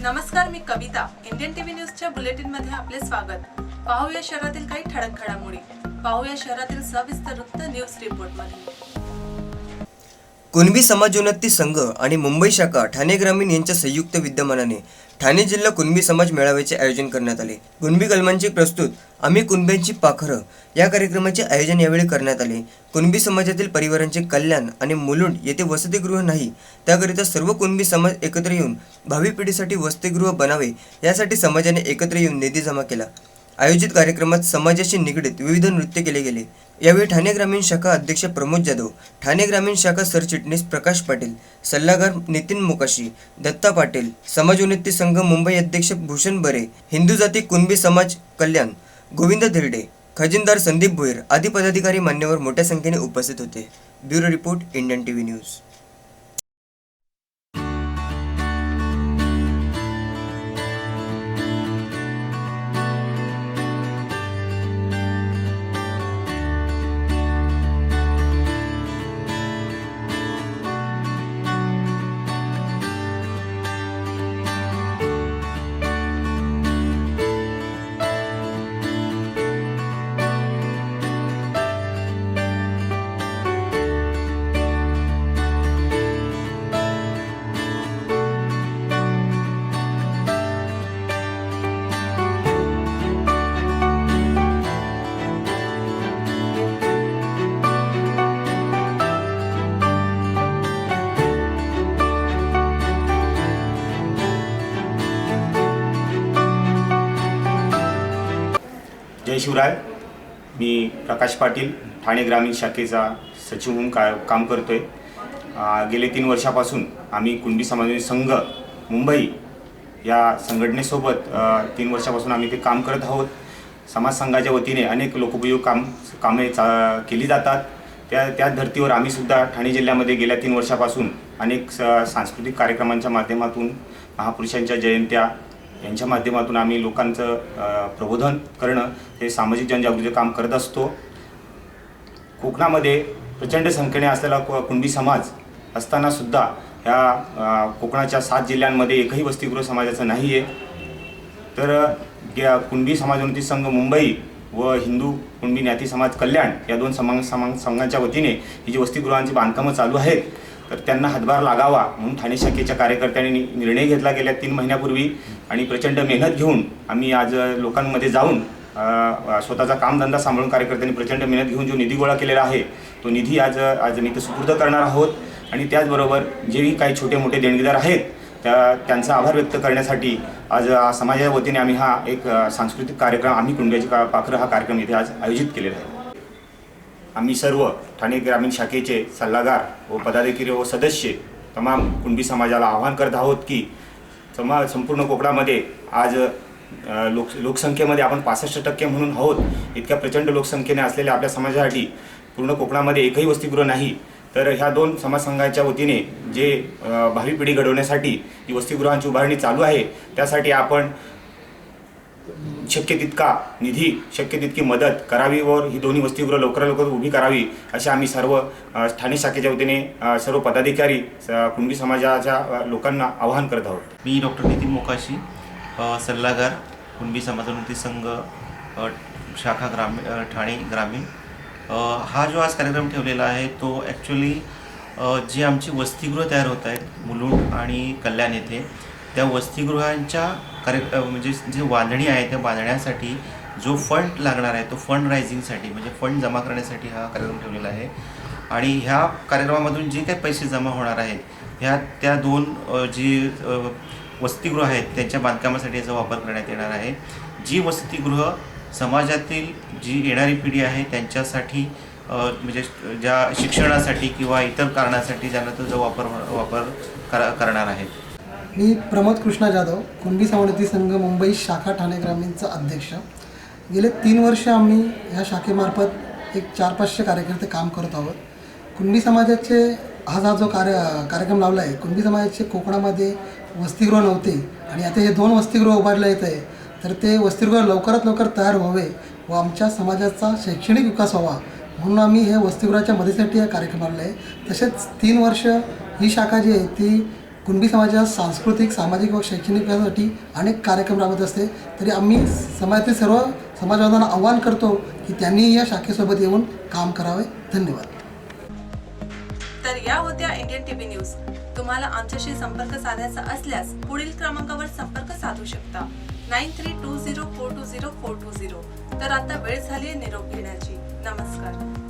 नमस्कार मी Kavita. Indian TV न्यूजच्या बुलेटिनमध्ये आपले स्वागत. पाहूया शहरातील काही ठळक घडामोडी. पाहूया शहरातील सविस्तर वृत्त न्यूज रिपोर्टमध्ये कुणबी समाजोन्नती संघ आणि मुंबई शाखा ठाणे ग्रामीण यांच्या संयुक्त विद्यमानाने ठाणे जिल्हा कुणबी समाज मेळाव्याचे आयोजन करण्यात आले. कुणबी कलमांची प्रस्तुत आम्ही कुणब्यांची पाखरं या कार्यक्रमाचे आयोजन यावेळी करण्यात आले. कुणबी समाजातील परिवारांचे कल्याण आणि मुलुंड येथे वसतिगृह नाही त्याकरिता सर्व कुणबी समाज एकत्र येऊन भावी पिढीसाठी वसतिगृह बनावे यासाठी समाजाने एकत्र येऊन निधी जमा केला. आयोजित कार्यक्रमात समाजाशी निगडीत विविध नृत्य केले गेले. यावेळी ठाणे ग्रामीण शाखा अध्यक्ष प्रमोद जाधव ठाणे ग्रामीण शाखा सरचिटणीस प्रकाश पाटील सल्लागार नितीन मोकाशी दत्ता पाटील समाज उन्नती संघ मुंबई अध्यक्ष भूषण बरे हिंदू जाती कुणबी समाज कल्याण गोविंद धिरडे खजिनदार संदीप भोईर आदी पदाधिकारी मान्यवर मोठ्या संख्येने उपस्थित होते. Bureau report Indian TV news. जय शिवराय मी प्रकाश पाटील ठाणे ग्रामीण शाखेचा सचिव म्हणून का काम करतो आहे गेले तीन वर्षापासून आम्ही कुणबी समाज संघ मुंबई या संघटनेसोबत तीन वर्षापासून आम्ही ते काम करत आहोत. समाज संघाच्या वतीने अनेक लोकोपयोग काम कामे चा केली जातात. त्या त्या धर्तीवर आम्हीसुद्धा ठाणे जिल्ह्यामध्ये गेल्या तीन वर्षापासून अनेक स सांस्कृतिक कार्यक्रमांच्या माध्यमातून महापुरुषांच्या जयंत्या यांच्या माध्यमातून आम्ही लोकांचं प्रबोधन करणं हे सामाजिक जनजागृतीचं काम करत असतो. कोकणामध्ये प्रचंड संख्येने असलेला कुणबी समाज असताना सुद्धा ह्या कोकणाच्या सात जिल्ह्यांमध्ये एकही वसतिगृह समाजाचं नाही आहे तर या कुणबी समाजोन्नती संघ मुंबई व हिंदू कुणबी ज्ञाती समाज कल्याण या दोन समाज समाज संघांच्या वतीने ही जी वसतिगृहांची बांधकामं चालू आहेत तर त्यांना हातभार लागावा म्हणून ठाणे शाखेच्या कार्यकर्त्यांनी निर्णय घेतला गेल्या तीन महिन्यापूर्वी. आणि प्रचंड मेहनत घेऊन आम्ही आज लोकांमध्ये जाऊन स्वतःचा कामधंदा सांभाळून कार्यकर्त्यांनी प्रचंड मेहनत घेऊन जो निधी गोळा केलेला आहे तो निधी आज आज मी ते सुपूर्द करणार आहोत. आणि त्याचबरोबर जेही काही छोटे मोठे देणगीदार आहेत त्या त्यांचा आभार व्यक्त करण्यासाठी आज समाजाच्या वतीने आम्ही हा एक सांस्कृतिक कार्यक्रम आम्ही कुंड्याची का पाखरं हा कार्यक्रम इथे आज आयोजित केलेला आहे. आम्ही सर्व ठाणे ग्रामीण शाखेचे सल्लागार व पदाधिकारी व सदस्य तमाम कुणबी समाजाला आवाहन करत आहोत की समा संपूर्ण कोकणामध्ये आज लोक लोकसंख्येमध्ये आपण पासष्ट टक्के म्हणून आहोत. इतक्या प्रचंड लोकसंख्येने असलेल्या आपल्या समाजासाठी पूर्ण कोकणामध्ये एकही वसतिगृह नाही. तर ह्या दोन समाजसंघाच्या वतीने जे भावी पिढी घडवण्यासाठी ही वसतिगृहांची उभारणी चालू आहे त्यासाठी आपण शक्य तितका निधी शक्य तितकी मदत करावी व ही दोन्ही वसतिगृह लवकरात लवकर उभी करावी असे आम्ही सर्व ठाणे शाखेच्या वतीने सर्व पदाधिकारी कुणबी समाजाच्या लोकांना आवाहन करत आहोत. मी डॉक्टर नितीन मोकाशी सल्लागार कुणबी समाजोन्नती संघ शाखा ग्रामीण ठाणे ग्रामीण. हा जो आज कार्यक्रम ठेवलेला आहे तो ॲक्च्युली जी आमची वसतिगृह तयार होत आहेत मुलुंड आणि कल्याण येथे त्या वसतिगृहांच्या कार्य म्हणजे जे बांधणी आहे त्या बांधण्यासाठी जो फंड लागणार आहे तो फंड रायझिंगसाठी म्हणजे फंड जमा करण्यासाठी हा कार्यक्रम ठेवलेला आहे. आणि ह्या कार्यक्रमामधून जे काही पैसे जमा होणार आहेत ह्या त्या दोन जी वसतिगृह आहेत त्यांच्या बांधकामासाठी याचा वापर करण्यात येणार आहे. जी वसतिगृह समाजातील जी येणारी पिढी आहे त्यांच्यासाठी म्हणजे ज्या शिक्षणासाठी किंवा इतर कारणासाठी ज्यांना त्याचा वापर वापर करा करणार आहेत. मी प्रमोद कृष्णा जाधव कुणबी समानती संघ मुंबई शाखा ठाणे ग्रामीणचा अध्यक्ष. गेले तीन वर्ष आम्ही ह्या शाखेमार्फत एक चार पाचशे कार्यकर्ते काम करत आहोत. कुणबी समाजाचे हा हा जो कार्य कार्यक्रम लावला आहे कुणबी समाजाचे कोकणामध्ये वसतिगृह नव्हते आणि आता हे दोन वसतिगृह उभारले येत आहे तर ते वसतिगृह लवकरात लवकर तयार व्हावे व आमच्या समाजाचा शैक्षणिक विकास व्हावा म्हणून आम्ही हे वसतिगृहाच्या मदतीसाठी हा कार्यक्रम आणला आहे. तसेच तीन वर्ष ही शाखा जी आहे ती कुणबी समाजात सांस्कृतिक सामाजिक व शैक्षणिक यासाठी अनेक कार्यक्रम राबवत असते. तरी आम्ही समाजातील सर्व समाजवादांना आव्हान करतो की त्यांनी या शाखेसोबत येऊन काम करावे. धन्यवाद. तर या होत्या इंडियन टीव्ही न्यूज. तुम्हाला आमच्याशी संपर्क साधायचा असल्यास पुढील क्रमांकावर संपर्क साधू शकता. Nine three two zero four two zero four two zero. तर आता वेळ झाली आहे निरोप घेण्याची. नमस्कार.